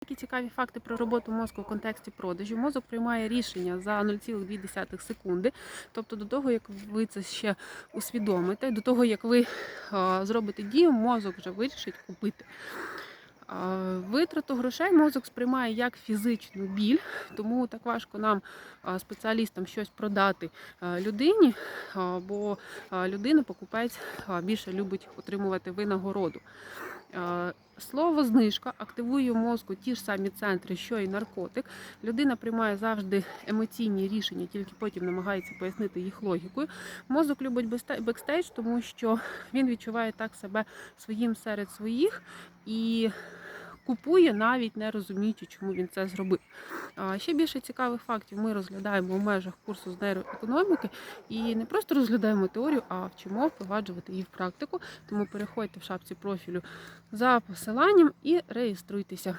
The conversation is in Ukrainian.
Такі цікаві факти про роботу мозку в контексті продажу. Мозок приймає рішення за 0,2 секунди. Тобто до того, як ви це ще усвідомите, до того, як ви зробите дію, мозок вже вирішить купити. Витрату грошей мозок сприймає як фізичну біль, тому так важко нам, спеціалістам, щось продати людині, бо людина, покупець, більше любить отримувати винагороду. Слово знижка активує мозку ті ж самі центри, що і наркотик. Людина приймає завжди емоційні рішення, тільки потім намагається пояснити їх логікою. Мозок любить бекстейдж, тому що він відчуває так себе своїм серед своїх і купує, навіть не розуміючи, чому він це зробив. Ще більше цікавих фактів ми розглядаємо в межах курсу з нейроекономіки і не просто розглядаємо теорію, а вчимо впроваджувати її в практику. Тому переходьте в шапці профілю за посиланням і реєструйтеся.